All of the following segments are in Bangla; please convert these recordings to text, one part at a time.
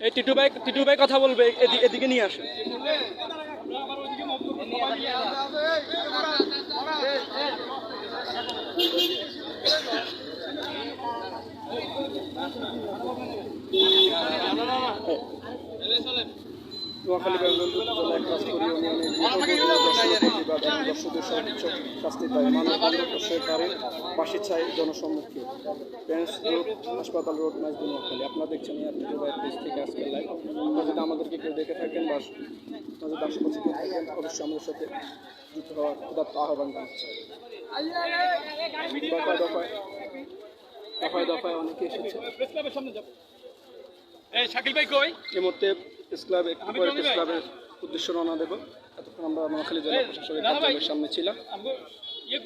এই টিটু ভাই টিটু ভাই কথা বলবে এদিকে নিয়ে আসুন নোয়াখালী বেঙ্গল জেলা এক রাষ্ট্রীয় ইউনিয়নের দর্শকদের সর্বোচ্চ শাস্তি প্যান্স রোড হাসপাতাল রোড মাঝদি নোয়াখালী আপনারা দেখছেন পেজ থেকে আজকে লাইভ আপনারা যদি আমাদেরকে কেউ দেখে থাকেন বা আমাদের আশেপাশে থাকেন অবশ্যই যুক্ত হওয়ার উদাত্ত আহ্বান জানাচ্ছি। দফায় দফায় দফায় দফায় অনেকে এসেছে। প্রেস ক্লাবের সামনে যাব। এই, শাকিল ভাই কই? এই মুহূর্তে প্রেস ক্লাব একটু পরে প্রেস ক্লাবের উদ্দেশ্যে রওনা দেবো। এতক্ষণ আমরা নোয়াখালী জেলা প্রশাসনের কার্যালয়ের সামনে ছিলাম। ইয়ে?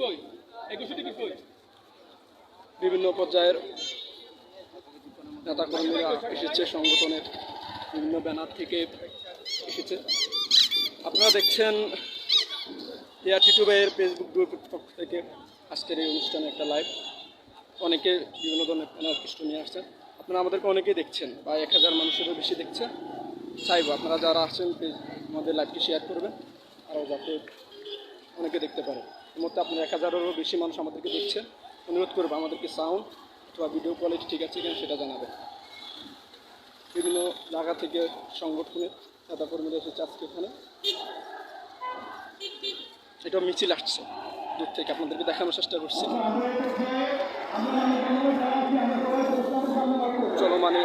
বিভিন্ন পর্যায়ের নেতাকর্মীরা এসেছে সংগঠনের বিভিন্ন ব্যানার থেকে এসেছে। আপনারা দেখছেন এআর টিটু ভাইয়ের ফেসবুক গ্রুপের পক্ষ থেকে আজকের এই অনুষ্ঠানে একটা লাইভ অনেকে বিভিন্ন ধরনের কৃষ্ণ নিয়ে আসছেন আপনারা আমাদেরকে অনেকেই দেখছেন বা এক হাজার মানুষেরও বেশি দেখছেন চাইব আপনারা যারা আসছেন আমাদের লাইভটি শেয়ার করবেন। আরও যাতে অনেকে দেখতে পারে। এর মধ্যে আপনার এক হাজারেরও বেশি মানুষ আমাদেরকে দেখছেন অনুরোধ করব আমাদেরকে সাউন্ড অথবা ভিডিও কোয়ালিটি ঠিক আছে কিনা সেটা জানাবেন। বিভিন্ন জায়গা থেকে সংগঠনের নেতাকর্মীরা এসেছে আজকে এখানে। এটা মিছিল আসছে। দূর থেকে আপনাদেরকে দেখানোর চেষ্টা করছি। চলমানে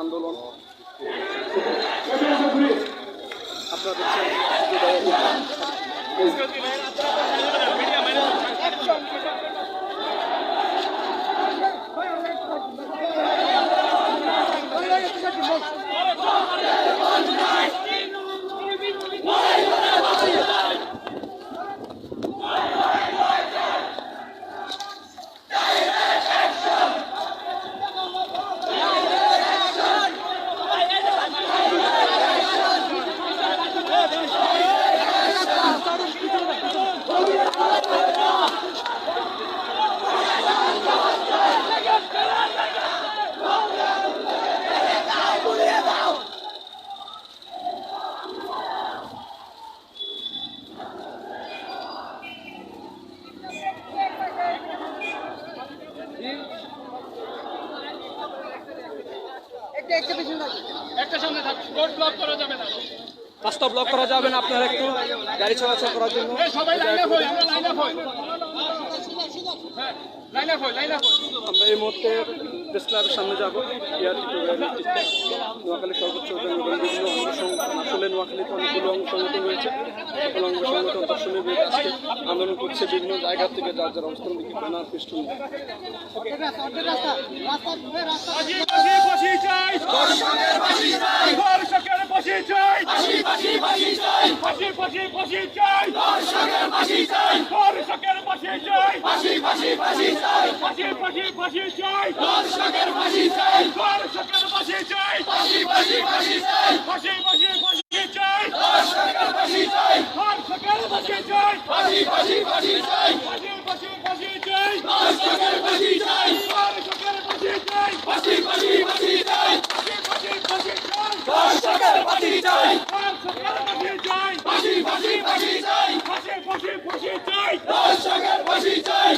আন্দোলন। আপনারা দেখছেন একটা সামনে থাক। রোড ব্লক করা যাবে না। রাস্তা ব্লক করা যাবে না আপনারা একটু গাড়ি চলাচল করার জন্য? এই সবাই লাইন আপ হই আমরা লাইন আপ হই হ্যাঁ লাইন আপ হই লাইন আপ হই আমরা এই মুহূর্তে প্রেস ক্লাবের সামনে যাব। নোয়াখালী সর্বোচ্চ বিভিন্ন অঙ্গ সংগঠন আসলে নোয়াখালীতে অনেকগুলো অঙ্গ সংগঠন রয়েছে অঙ্গ সংগঠন দর্শনের আজকে আন্দোলন করছে বিভিন্ন জায়গা থেকে যার যার অবস্থান দেখি ব্যানার পিস্টন নিয়ে। ফাঁসি ফাঁসি ফাঁসি চাই চাই ধর্ষকের চাই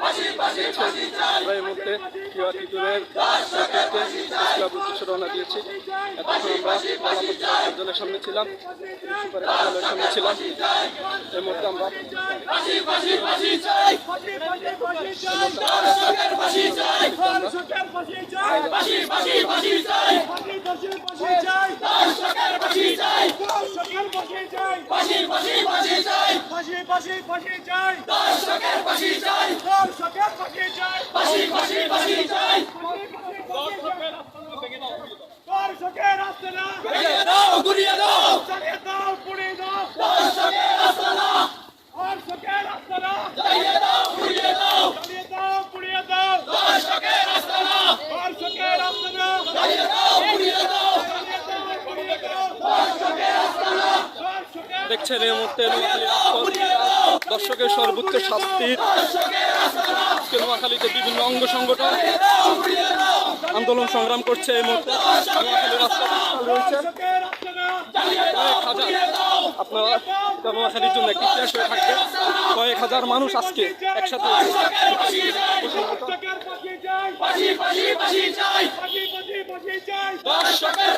ফাঁসি ফাঁসি ফাঁসি চাই আমরা এই মুহূর্তে এয়ার টিটুরের নেতৃত্বে প্রেস ক্লাব উদ্দেশ্যে রওনা দিয়েছি এতক্ষণ আমরা কলাপত সামনে ছিলাম সুপার কার্যালয়ের সামনে ছিলাম। এই মুহূর্তে আমরা দর্শকের ফাঁসি চাই দাও দাও। জ্বালিয়ে দাও দাও। দাও পুড়িয়ে দাও। দাও পুড়িয়ে দাও। দেখছেন এই মুহূর্তে দর্শকের সর্বোচ্চ শাস্তির দর্শকের নোয়াখালীতে বিভিন্ন অঙ্গ সংগঠন আন্দোলন সংগ্রাম করছে এই মুহূর্তে। আপনারা নোয়াখালীর জন্য একটি ইতিহাস হয়ে থাকবে। কয়েক হাজার মানুষ আজকে একসাথে দর্শকের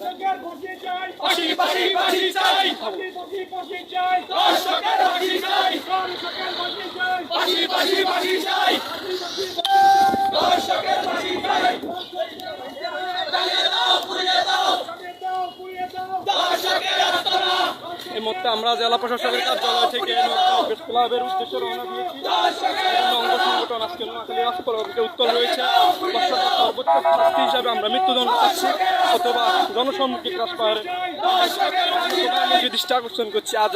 দর্শকের ফাঁসি চাই চাই চাই চাই দর্শকের ফাঁসি চাই ফাঁসি ফাঁসি ফাঁসি চাই দর্শকের ফাঁসি চাই জ্বালিয়ে দাও গুড়িয়ে দাও চালিয়ে দাও পুড়িয়ে দাও দর্শকের আস্তানা এই মুহূর্তে আমরা জেলা প্রশাসকের কার্যালয় থেকে ক্লাবের উদ্দেশ্যে রওনা দিয়েছি। অঙ্গ সংগঠন আজকে নোয়াখালী রাজপথে উত্তর রয়েছে। সর্বোচ্চ শাস্তি হিসাবে আমরা মৃত্যুদণ্ড চাচ্ছি অথবা জনসম্মুখী ক্রাস পাহাড়ে দৃষ্টি আকর্ষণ করছি। আজ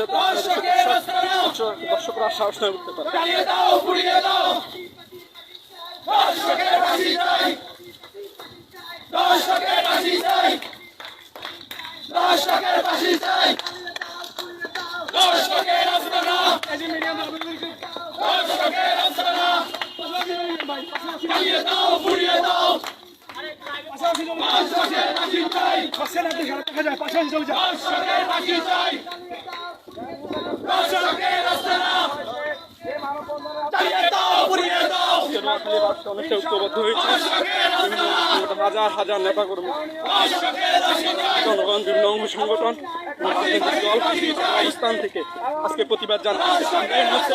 দর্শকরা সাহস না উঠতে পারে। দর্শকের ফাঁসি চাই। দর্শকের ফাঁসি চাই। দর্শকের আস্তানা। দর্শকের আস্তানা। জ্বালিয়ে দাও গুড়িয়ে দাও। দর্শকের ফাঁসি চাই। দর্শকের চাই। আস্তানা। অনেকটা ঐক্যবদ্ধ হয়েছে হাজার হাজার নেতা কর্মী চাই জনগণ বিভিন্ন সংগঠন। অবস্থান থেকে আজকে প্রতিবাদ জানাচ্ছে। আমরা এই মুহূর্তে